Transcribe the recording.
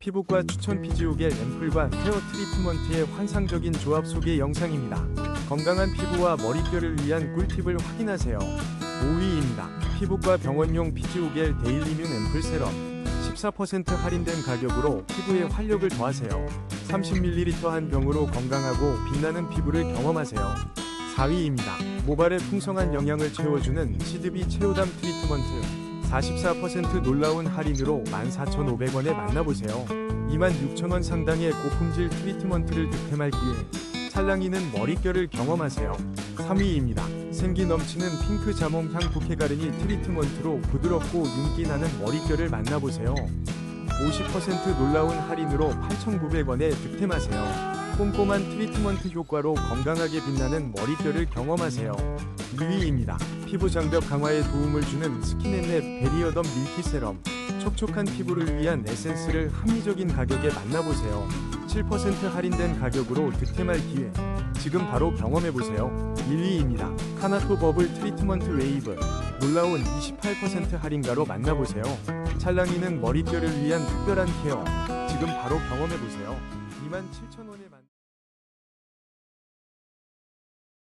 피부과 추천 피지오겔 앰플과 헤어 트리트먼트의 환상적인 조합 소개 영상입니다. 건강한 피부와 머릿결을 위한 꿀팁을 확인하세요. 5위입니다. 피부과 병원용 피지오겔 데일리뮨 앰플 세럼 14% 할인된 가격으로 피부에 활력을 더하세요. 30ml 한 병으로 건강하고 빛나는 피부를 경험하세요. 4위입니다. 모발에 풍성한 영양을 채워주는 시드비 체오담 트리트먼트 44% 놀라운 할인으로 14,500원에 만나보세요. 26,000원 상당의 고품질 트리트먼트를 득템할 기회 찰랑이는 머릿결을 경험하세요. 3위입니다. 생기 넘치는 핑크 자몽 향 부케 가르니 트리트먼트로 부드럽고 윤기 나는 머릿결을 만나보세요. 50% 놀라운 할인으로 8,900원에 득템하세요. 꼼꼼한 트리트먼트 효과로 건강하게 빛나는 머릿결을 경험하세요. 6위입니다. 피부 장벽 강화에 도움을 주는 스킨앤랩 베리어덤 밀키 세럼 촉촉한 피부를 위한 에센스를 합리적인 가격에 만나보세요. 7% 할인된 가격으로 득템할 기회 지금 바로 경험해보세요. 1위입니다. 카나토 버블 트리트먼트 웨이브 놀라운 28% 할인가로 만나보세요. 찰랑이는 머릿결을 위한 특별한 케어 지금 바로 경험해보세요. 27,000원에 만